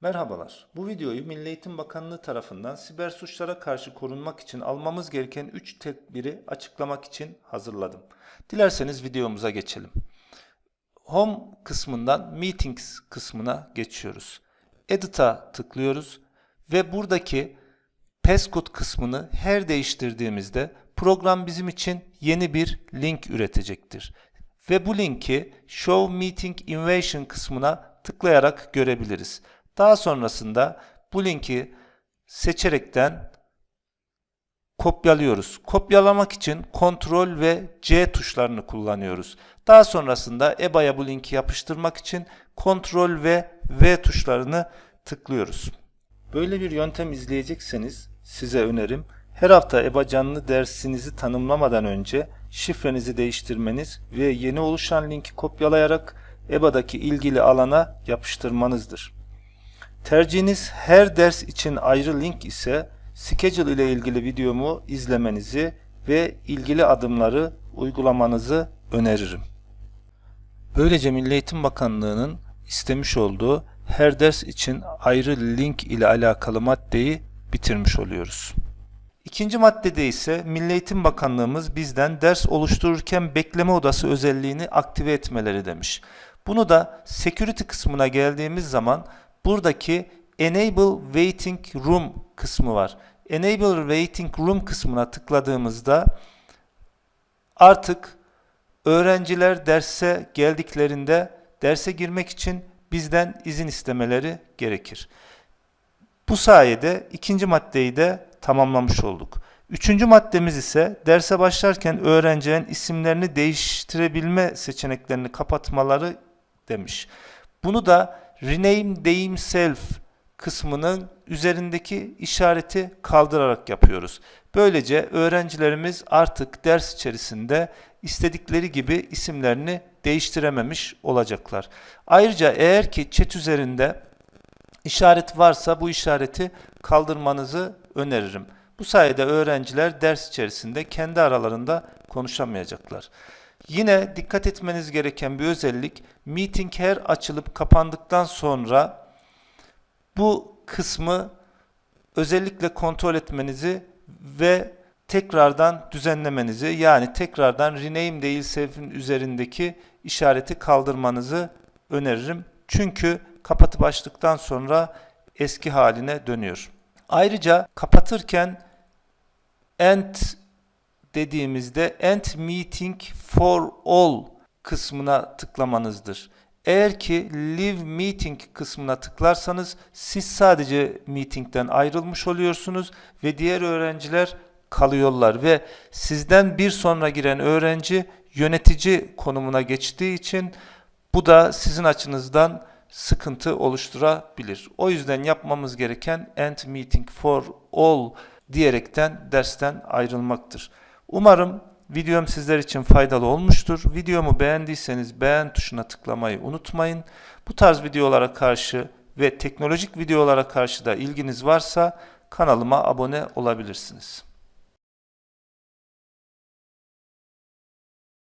Merhabalar. Bu videoyu Milli Eğitim Bakanlığı tarafından siber suçlara karşı korunmak için almamız gereken 3 tedbiri açıklamak için hazırladım. Dilerseniz videomuza geçelim. Home kısmından Meetings kısmına geçiyoruz. Edit'a tıklıyoruz ve buradaki passcode kısmını her değiştirdiğimizde program bizim için yeni bir link üretecektir. Ve bu linki Show Meeting Invasion kısmına tıklayarak görebiliriz. Daha sonrasında bu linki seçerekten kopyalıyoruz. Kopyalamak için Ctrl ve C tuşlarını kullanıyoruz. Daha sonrasında EBA'ya bu linki yapıştırmak için Ctrl ve V tuşlarını tıklıyoruz. Böyle bir yöntem izleyecekseniz size önerim her hafta EBA canlı dersinizi tanımlamadan önce şifrenizi değiştirmeniz ve yeni oluşan linki kopyalayarak EBA'daki ilgili alana yapıştırmanızdır. Tercihiniz her ders için ayrı link ise schedule ile ilgili videomu izlemenizi ve ilgili adımları uygulamanızı öneririm. Böylece Milli Eğitim Bakanlığı'nın istemiş olduğu her ders için ayrı link ile alakalı maddeyi bitirmiş oluyoruz. İkinci maddede ise Milli Eğitim Bakanlığımız bizden ders oluştururken bekleme odası özelliğini aktive etmeleri demiş. Bunu da security kısmına geldiğimiz zaman buradaki Enable Waiting Room kısmı var. Enable Waiting Room kısmına tıkladığımızda artık öğrenciler derse geldiklerinde derse girmek için bizden izin istemeleri gerekir. Bu sayede ikinci maddeyi de tamamlamış olduk. Üçüncü maddemiz ise derse başlarken öğrencilerin isimlerini değiştirebilme seçeneklerini kapatmaları demiş. Bunu da rename themself kısmının üzerindeki işareti kaldırarak yapıyoruz. Böylece öğrencilerimiz artık ders içerisinde istedikleri gibi isimlerini değiştirememiş olacaklar. Ayrıca eğer ki chat üzerinde işaret varsa bu işareti kaldırmanızı öneririm. Bu sayede öğrenciler ders içerisinde kendi aralarında konuşamayacaklar. Yine dikkat etmeniz gereken bir özellik meeting her açılıp kapandıktan sonra bu kısmı özellikle kontrol etmenizi ve tekrardan düzenlemenizi yani tekrardan rename değil self'in üzerindeki işareti kaldırmanızı öneririm. Çünkü kapatıp açtıktan sonra eski haline dönüyor. Ayrıca kapatırken end dediğimizde end meeting for all kısmına tıklamanızdır. Eğer ki leave meeting kısmına tıklarsanız siz sadece meetingden ayrılmış oluyorsunuz ve diğer öğrenciler kalıyorlar ve sizden bir sonra giren öğrenci yönetici konumuna geçtiği için bu da sizin açınızdan sıkıntı oluşturabilir. O yüzden yapmamız gereken end meeting for all diyerekten dersten ayrılmaktır. Umarım videom sizler için faydalı olmuştur. Videomu beğendiyseniz beğen tuşuna tıklamayı unutmayın. Bu tarz videolara karşı ve teknolojik videolara karşı da ilginiz varsa kanalıma abone olabilirsiniz.